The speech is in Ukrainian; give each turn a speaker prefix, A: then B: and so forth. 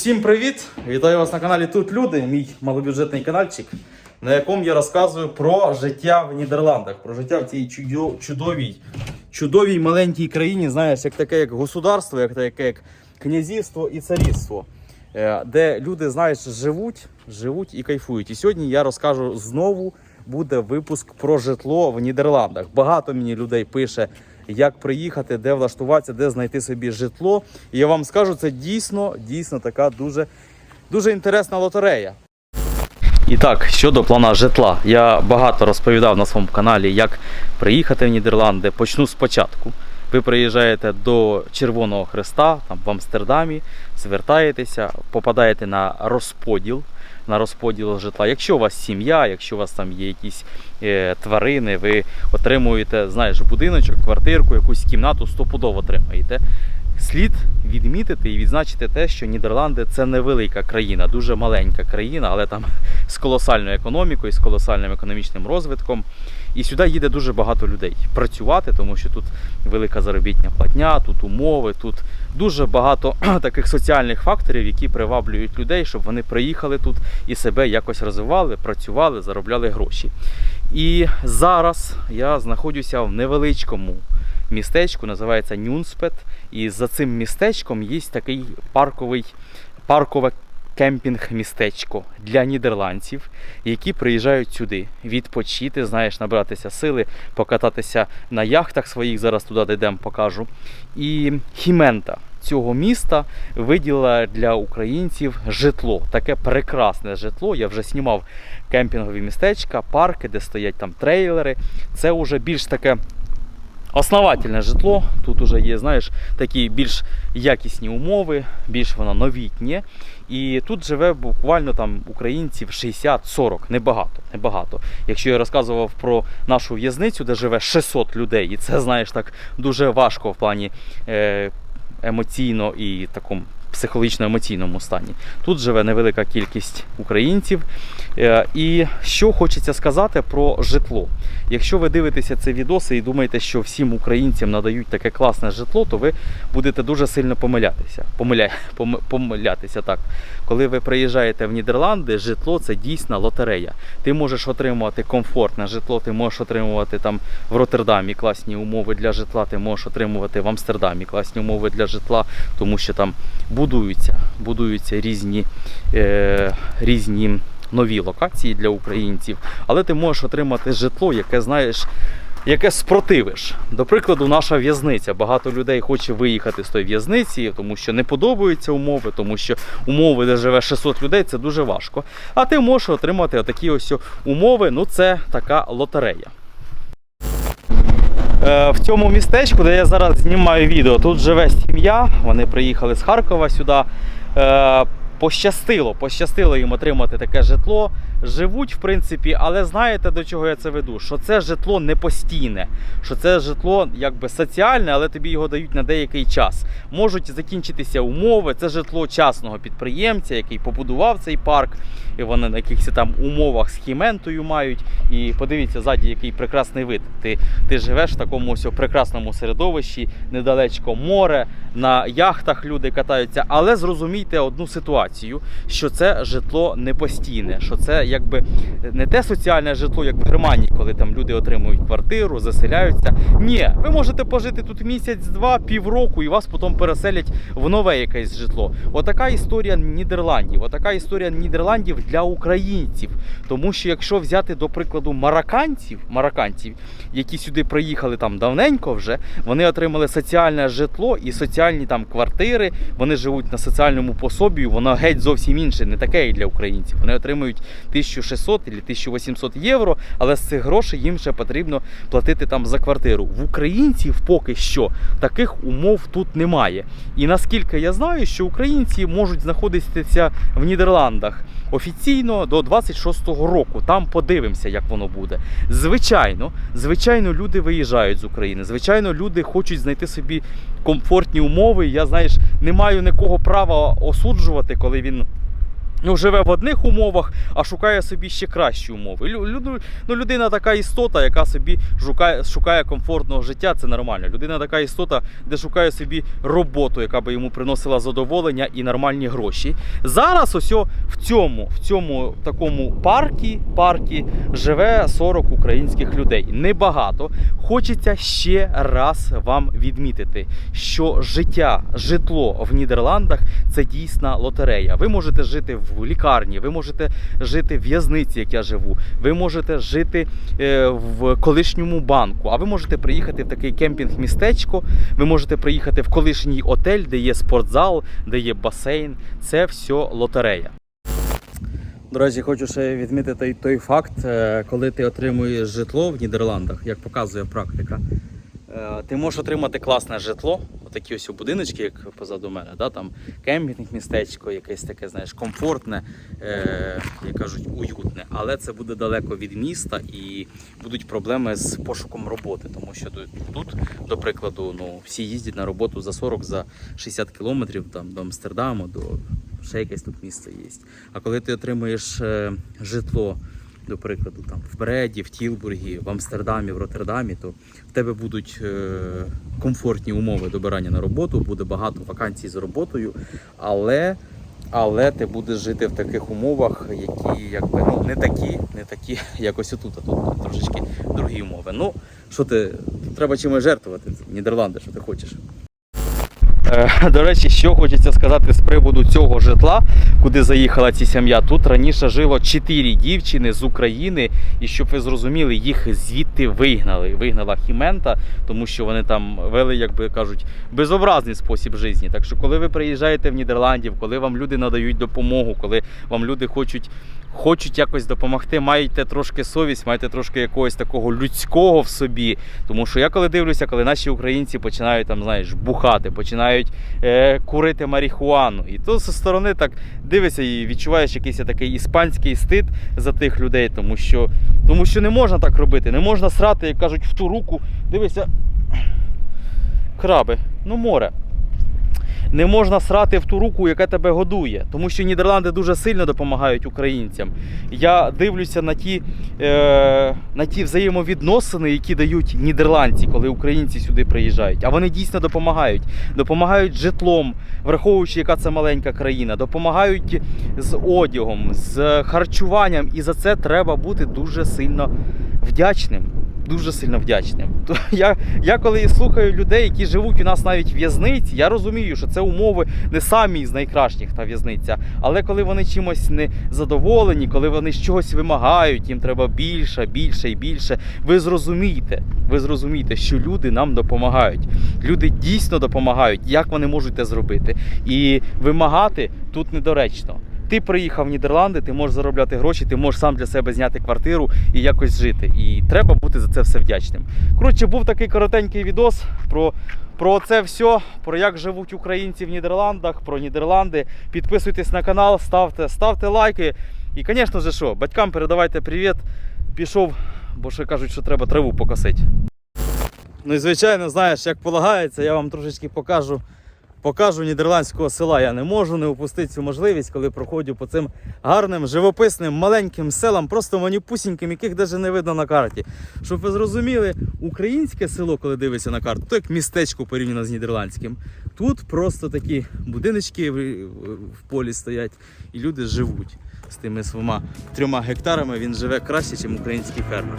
A: Усім привіт! Вітаю вас на каналі Тут Люди, мій малобюджетний каналчик, на якому я розказую про життя в Нідерландах, про життя в цій чудовій, чудовій маленькій країні, знаєш, як таке як государство, як таке як князівство і царівство, е, де люди, знаєш, живуть, живуть і кайфують. І сьогодні я розкажу знову. Буде випуск про житло в Нідерландах. Багато мені людей пише, як приїхати, де влаштуватися, де знайти собі житло. І я вам скажу, це дійсно, дійсно така дуже, дуже інтересна лотерея. І так, щодо плана житла, я багато розповідав на своєму каналі, як приїхати в Нідерланди. Почну спочатку. Ви приїжджаєте до Червоного Хреста, там в Амстердамі, звертаєтеся, попадаєте на розподіл. На розподіл житла. Якщо у вас сім'я, якщо у вас там є якісь е, тварини, ви отримуєте, знаєш, будиночок, квартирку, якусь кімнату стопудово отримаєте. Слід відмітити і відзначити те, що Нідерланди це невелика країна, дуже маленька країна, але там з колосальною економікою, з колосальним економічним розвитком. І сюди їде дуже багато людей працювати, тому що тут велика заробітня платня, тут умови, тут дуже багато таких соціальних факторів, які приваблюють людей, щоб вони приїхали тут і себе якось розвивали, працювали, заробляли гроші. І зараз я знаходжуся в невеличкому містечку, називається Нюнспет. І за цим містечком є такий парковий, паркове кемпінг-містечко для нідерландців, які приїжджають сюди відпочити, знаєш, набратися сили, покататися на яхтах своїх. Зараз туди дійдемо, покажу. І Хімента цього міста виділила для українців житло. Таке прекрасне житло. Я вже знімав кемпінгові містечка, парки, де стоять там трейлери. Це вже більш таке основательне житло. Тут вже є, знаєш, такі більш якісні умови, більш воно новітнє. І тут живе буквально там українців 60-40, небагато, небагато. Якщо я розказував про нашу в'язницю, де живе 600 людей, і це, знаєш, так дуже важко в плані е, емоційно і такому психологічно-емоційному стані. Тут живе невелика кількість українців. Е, І що хочеться сказати про житло. Якщо ви дивитеся це відоси і думаєте, що всім українцям надають таке класне житло, то ви будете дуже сильно помилятися. Помиля... пом- Помилятися так. Коли ви приїжджаєте в Нідерланди, житло це дійсна лотерея. Ти можеш отримувати комфортне житло, ти можеш отримувати там в Роттердамі класні умови для житла, ти можеш отримувати в Амстердамі класні умови для житла, тому що там будуються, будуються різні, е, різні нові локації для українців, але ти можеш отримати житло, яке знаєш. Яке спротивиш. До прикладу, наша в'язниця. Багато людей хоче виїхати з тої в'язниці, тому що не подобаються умови, тому що умови, де живе 600 людей, це дуже важко. А ти можеш отримати отакі ось умови. Ну, це така лотерея. Е, В цьому містечку, де я зараз знімаю відео, тут живе сім'я. Вони приїхали з Харкова сюди. Пощастило, пощастило їм отримати таке житло. Живуть, в принципі, але знаєте до чого я це веду? Що це житло не постійне, що це житло якби соціальне, але тобі його дають на деякий час. Можуть закінчитися умови. Це житло частного підприємця, який побудував цей парк, і вони на якихось там умовах з хіментою мають. І подивіться ззаді, який прекрасний вид. Ти, ти живеш в такому ось прекрасному середовищі, недалечко море, на яхтах люди катаються. Але зрозумійте одну ситуацію, що це житло не постійне, що це якби не те соціальне житло, як в Германії, коли там люди отримують квартиру, заселяються. Ні, ви можете пожити тут місяць-два, півроку, і вас потім переселять в нове якесь житло. Отака історія Нідерландів. Отака історія Нідерландів для українців. Тому що якщо взяти до прикладу марокканців, марокканців, які сюди приїхали там давненько вже, вони отримали соціальне житло і соціальні там квартири. Вони живуть на соціальному пособі. Воно геть зовсім інше, не таке і для українців. Вони отримують 1600 або 1800 євро, але з цих грошей їм ще потрібно платити там за квартиру. В українців поки що таких умов тут немає. І наскільки я знаю, що українці можуть знаходитися в Нідерландах офіційно до 26-го року. Там подивимося, як воно буде. Звичайно, звичайно, люди виїжджають з України. Звичайно, люди хочуть знайти собі комфортні умови. Я знаєш, не маю нікого права осуджувати, коли він ну, живе в одних умовах, а шукає собі ще кращі умови. Лю, лю- ну, людина така істота, яка собі шукає, шукає комфортного життя, це нормально. Людина така істота, де шукає собі роботу, яка би йому приносила задоволення і нормальні гроші. Зараз ось в цьому, в цьому такому паркі, паркі живе 40 українських людей. Небагато. Хочеться ще раз вам відмітити, що життя, житло в Нідерландах це дійсна лотерея. Ви можете жити в лікарні, ви можете жити в в'язниці, як я живу. Ви можете жити е, в колишньому банку. А ви можете приїхати в такий кемпінг-містечко. Ви можете приїхати в колишній отель, де є спортзал, де є басейн. Це все лотерея. До речі, хочу ще відмітити той факт, е, коли ти отримуєш житло в Нідерландах, як показує практика. Е, Ти можеш отримати класне житло, отакі ось будиночки, як позаду мене, да, там кемпінг містечко, якесь таке, знаєш, комфортне, е, як кажуть, уютне. Але це буде далеко від міста і будуть проблеми з пошуком роботи, тому що тут, до прикладу, ну, всі їздять на роботу за 40 за 60 кілометрів там, до Амстердаму, до ще якесь тут місце є. А коли ти отримуєш е, житло, до прикладу, там в Бреді, в Тілбургі, в Амстердамі, в Роттердамі, то в тебе будуть е, комфортні умови добирання на роботу, буде багато вакансій з роботою, але, але ти будеш жити в таких умовах, які якби ну не такі, не такі, як ось отут, а тут трошечки другі умови. Ну, що ти, треба чимось жертвувати. Нідерланди, що ти хочеш. Е, До речі, що хочеться сказати з приводу цього житла, куди заїхала ця сім'я. Тут раніше жило чотири дівчини з України, і щоб ви зрозуміли, їх звідти вигнали. Вигнала Хімента, тому що вони там вели, як би кажуть, безобразний спосіб життя. Так що, коли ви приїжджаєте в Нідерландів, коли вам люди надають допомогу, коли вам люди хочуть. Хочуть якось допомогти, маєте трошки совість, маєте трошки якогось такого людського в собі. Тому що я коли дивлюся, коли наші українці починають там, знаєш, бухати, починають е, курити марихуану. І то зі сторони так дивишся і відчуваєш якийсь такий іспанський стид за тих людей, тому що, тому що не можна так робити, не можна срати, як кажуть, в ту руку. Дивися, краби, ну море. Не можна срати в ту руку, яка тебе годує, тому що Нідерланди дуже сильно допомагають українцям. Я дивлюся на ті, е, на ті взаємовідносини, які дають нідерландці, коли українці сюди приїжджають. А вони дійсно допомагають. Допомагають житлом, враховуючи, яка це маленька країна, допомагають з одягом, з харчуванням. І за це треба бути дуже сильно вдячним. Дуже сильно вдячним. Я, я коли слухаю людей, які живуть у нас навіть в'язниці, я розумію, що це умови не самі з найкращих та в'язниця. Але коли вони чимось не задоволені, коли вони з чогось вимагають, їм треба більше, більше і більше. Ви зрозумієте, ви зрозумієте, що люди нам допомагають. Люди дійсно допомагають, як вони можуть це зробити. І вимагати тут недоречно. Ти приїхав в Нідерланди, ти можеш заробляти гроші, ти можеш сам для себе зняти квартиру і якось жити. І треба бути за це все вдячним. Коротше, був такий коротенький відос про, про це все, про як живуть українці в Нідерландах, про Нідерланди. Підписуйтесь на канал, ставте, ставте лайки. І, звісно ж, що, батькам передавайте привіт. Пішов, бо ще кажуть, що треба траву покосити. Ну і звичайно, знаєш, як полагається, я вам трошечки покажу покажу нідерландського села. Я не можу не упустити цю можливість, коли проходжу по цим гарним, живописним, маленьким селам, просто манюпусіньким, яких навіть не видно на карті. Щоб ви зрозуміли, українське село, коли дивишся на карту, то як містечко порівняно з нідерландським. Тут просто такі будиночки в, полі стоять, і люди живуть з тими своїми трьома гектарами. Він живе краще, ніж український фермер.